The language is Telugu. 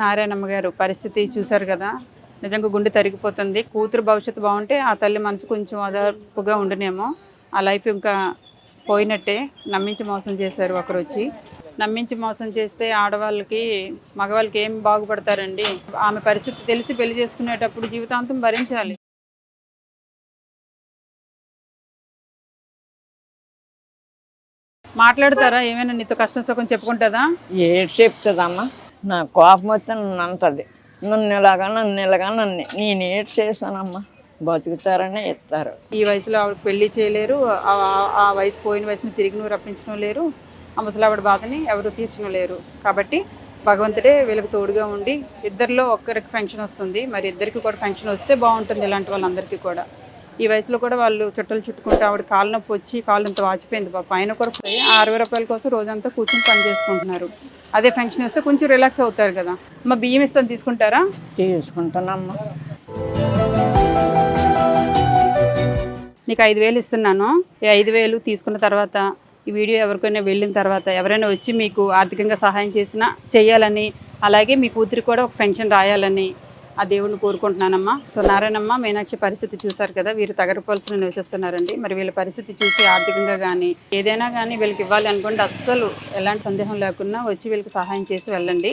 నారాయణమ్మ గారు పరిస్థితి చూశారు కదా. నిజంగా గుండె తరిగిపోతుంది. కూతురు భవిష్యత్తు బాగుంటే ఆ తల్లి మనసు కొంచెం అదార్పుగా ఉండునేమో. ఆ లైఫ్ ఇంకా పోయినట్టే. నమ్మించి మోసం చేశారు ఒకరు వచ్చి నమ్మించి మోసం చేస్తే ఆడవాళ్ళకి మగవాళ్ళకి ఏం బాగుపడతారండి? ఆమె పరిస్థితి తెలిసి పెళ్ళి చేసుకునేటప్పుడు జీవితాంతం భరించాలి. మాట్లాడతారా? ఏమైనా నీతో కష్టం సుఖం చెప్పుకుంటుందా? ఏడు చెప్తుందమ్మా? నా కోపం వస్తే నన్ను అంతది నన్ను ఇలాగా నన్ను ఇలాగా నన్ను నేను ఏడు చేశానమ్మా? బతుకుతారనే ఇస్తారు ఈ వయసులో ఆవిడ పెళ్ళి చేయలేరు. ఆ- ఆ- ఆ వయసు పోయిన వయసుని తిరిగి నువ్వు రప్పించడం లేరు. ఆ ముసలావిడ బాధని ఎవరు తీర్చడం లేరు. కాబట్టి భగవంతుడే వీళ్ళకి తోడుగా ఉండి ఇద్దరిలో ఒక్కరికి ఫంక్షన్ వస్తుంది. మరి ఇద్దరికి కూడా ఫంక్షన్ వస్తే బాగుంటుంది ఇలాంటి వాళ్ళందరికీ కూడా. ఈ వయసులో కూడా వాళ్ళు చుట్టలు చుట్టుకుంటే ఆవిడ కాలు నొప్పి వచ్చి కాలు ఇంత వాచిపోయింది పాప. ఆయన కూడా పోయి ఆ అరవై రూపాయల కోసం రోజంతా కూర్చొని పని చేసుకుంటున్నారు. అదే ఫంక్షన్ వస్తే కొంచెం రిలాక్స్ అవుతారు కదా. మా బియ్యం ఇస్తాను తీసుకుంటారా? తీసుకుంటానమ్మా. నీకు ఐదు వేలు ఇస్తున్నాను. ఈ ఐదు వేలు తీసుకున్న తర్వాత ఈ వీడియో ఎవరికైనా వెళ్ళిన తర్వాత ఎవరైనా వచ్చి మీకు ఆర్థికంగా సహాయం చేసినా చేయాలని అలాగే మీ కూతురికి కూడా ఒక ఫంక్షన్ రాయాలని ఆ దేవుడిని కోరుకుంటున్నానమ్మా. సో నారాయణమ్మ మీనాక్షి పరిస్థితి చూశారు కదా వీరు తగరపోల్సిన నివసిస్తున్నారండి. మరి వీళ్ళ పరిస్థితి చూసి ఆర్థికంగా కానీ ఏదైనా కానీ వీళ్ళకి ఇవ్వాలి అనుకుంటే అస్సలు ఎలాంటి సందేహం లేకుండా వచ్చి వీళ్ళకి సహాయం చేసి వెళ్ళండి.